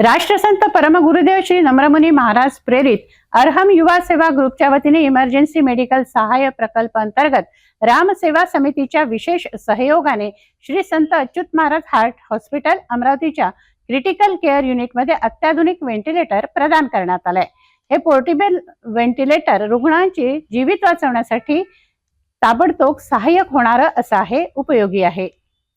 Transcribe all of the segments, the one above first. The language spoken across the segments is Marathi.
राष्ट्रसंत परमगुरुदेव श्री नम्रमुनी महाराज प्रेरित अर्हम युवा सेवा ग्रुपच्या वतीने इमर्जन्सी मेडिकल सहाय्य प्रकल्प अंतर्गत राम सेवा समितीच्या विशेष सहयोगाने श्री संत अच्युत महाराज हार्ट हॉस्पिटल अमरावतीच्या क्रिटिकल केअर युनिटमध्ये अत्याधुनिक व्हेंटिलेटर प्रदान करण्यात आलंय. हे पोर्टेबल व्हेंटिलेटर रुग्णांची जीवित वाचवण्यासाठी ताबडतोब सहाय्यक होणारं असं आहे उपयोगी आहे.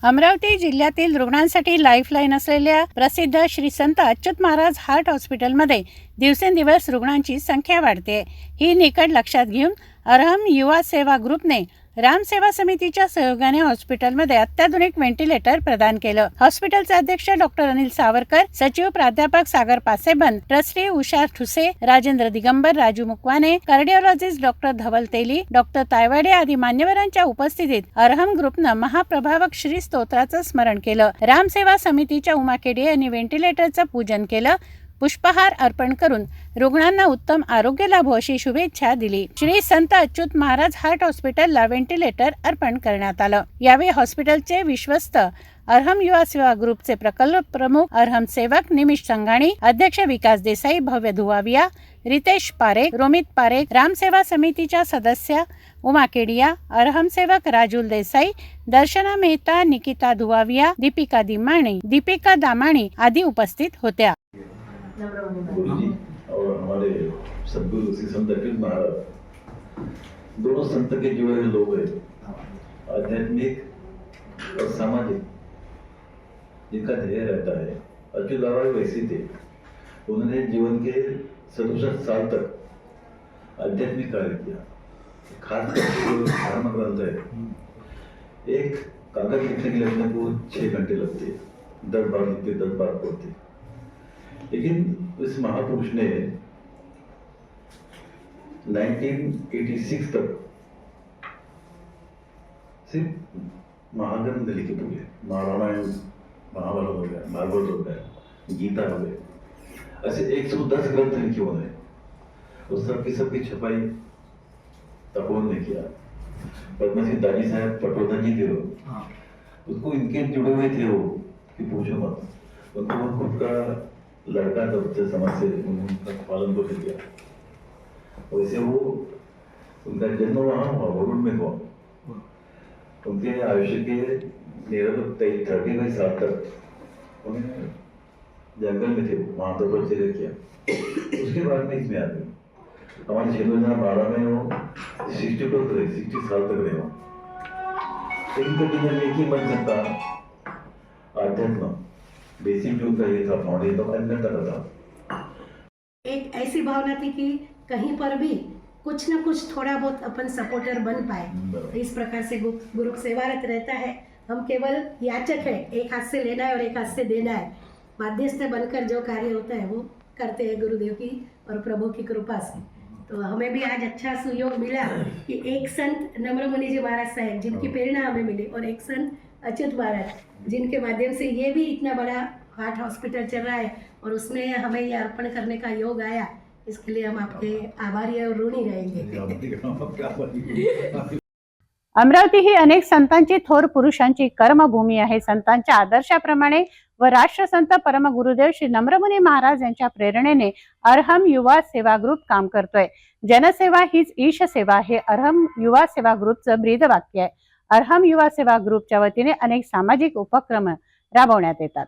अमरावती जिल्ह्यातील रुग्णांसाठी लाईफलाईन असलेल्या प्रसिद्ध श्री संत अच्युत महाराज हार्ट हॉस्पिटलमध्ये दिवसेंदिवस रुग्णांची संख्या वाढते. ही निकड लक्षात घेऊन अरहम युवा सेवा ग्रुपने रामसेवा समितीच्या सहयोगाने हॉस्पिटलमध्ये अत्याधुनिक व्हेंटिलेटर प्रदान केलं. हॉस्पिटलचे अध्यक्ष डॉक्टर अनिल सावरकर सचिव प्राध्यापक Sagar Pasebon trustee Usha Thuse Rajendra Digambar Raju Mukwane cardiologist doctor Dhawal Teli doctor Taywade आदी मान्यवरांच्या उपस्थितीत अरहम ग्रुपनं महाप्रभावक श्री स्तोत्राचं स्मरण केलं. रामसेवा समितीच्या उमा केडे यांनी व्हेंटिलेटरचं पूजन केलं. पुष्पहार अर्पण करून रुग्णांना उत्तम आरोग्य लाभो अशी शुभेच्छा दिली. श्री संत अच्युत महाराज हार्ट हॉस्पिटलला व्हेंटिलेटर अर्पण करण्यात आलं. यावेळी हॉस्पिटलचे विश्वस्त अरहम युवा सेवा ग्रुपचे प्रकल्प प्रमुख अरहम सेवक निमिष संघाणी अध्यक्ष विकास देसाई भव्य धुवाविया रितेश पारेख रोमित पारेख रामसेवा समितीच्या सदस्य उमा केडिया अरहम सेवक राजुल देसाई दर्शना मेहता निकिता धुवाविया दीपिका दिमाणी दीपिका दामाणी आदी उपस्थित होत्या. गुरु जी और हमारे सदगुरु श्री संत अखिल महाराज दोनों संत के जुड़े हुए लोग हैं आध्यात्मिक और सामाजिक जिनका ध्येय रहता है अच्युत बाबा वैसे थे उन्होंने जीवन के सड़सठ साल तक आध्यात्मिक कार्य किया खास करके धर्म ग्रंथ है एक कागज़ लिखने के लिए अपने को छह घंटे लगते दस बार लिखते, दस बार पढ़ते। लेकिन इस महापुरुष ने 1986 तक सिर्फ़ महाग्रंथ लिखे पूरे महारामायण महाभारत हो गया भागवत हो गया गीता हो गए ऐसे 110 ग्रंथ लिखे उन्होंने उस सबकी सबकी छपाई तपोवन ने किया। पद्मश्री दानी साहब पटवर्धन जी थे वो। उसको इनके जुड़े हुए थे वो कि पूछो मत। उनको खुद का लड़का था उससे समाज से उनका पालन पोषण किया वैसे वो उनका जन्म वहाँ हुआ वरुण में हुआ। उनके आयुष्य के तेईस थर्टी फाइव साल तक उन्हें जंगल में थे, वहाँ तो तपश्चर्या किया। उसके बाद में इसमें आ गए। हमारे क्षेत्र में बारह में वो सिक्सटी टू रहे, सिक्सटी साल तक रहे लेकिन कभी जब एक ही बन सकता आध्यात्म। बेसिक जो उनका ये था फाउंडेशन तो अन्य तरह था। एक ऐसी भावना थी कि कहीं पर भी कुछ ना कुछ थोड़ा बहुत अपन सपोर्टर बन पाए। इस प्रकार से गुरु सेवारत रहता है। हम केवल याचक है एक हाथ से लेना है और एक हाथ से देना है। माध्यस्थ बनकर जो कार्य होता है वो करते हैं गुरुदेव की और प्रभु की कृपा से। तो हमें भी आज अच्छा सुयोग मिला कि एक संत नम्र मुनि जी महाराज साहब जिनकी प्रेरणा हमें मिली और एक संत अच्युत महाराज जिनके माध्यम से ये भी इतना बड़ा हार्ट हॉस्पिटल चल रहा है और उसमें हमें ये अर्पण करने का योग आया इसके लिए हम आपके आभारी और ऋणी रहेंगे। अमरावती ही अनेक संतांची थोर पुरुषांची कर्मभूमी आहे. संतांच्या आदर्शाप्रमाणे व राष्ट्रसंत परमगुरुदेव श्री नम्रमुनी महाराज यांच्या प्रेरणेने अर्हम युवा सेवा ग्रुप काम करतोय. जनसेवा हीच ईश सेवा हे अर्हम युवा सेवा ग्रुपचं ब्रीद वाक्य आहे. अरहम युवा सेवा ग्रुपच्या वतीने अनेक सामाजिक उपक्रम राबवण्यात येतात.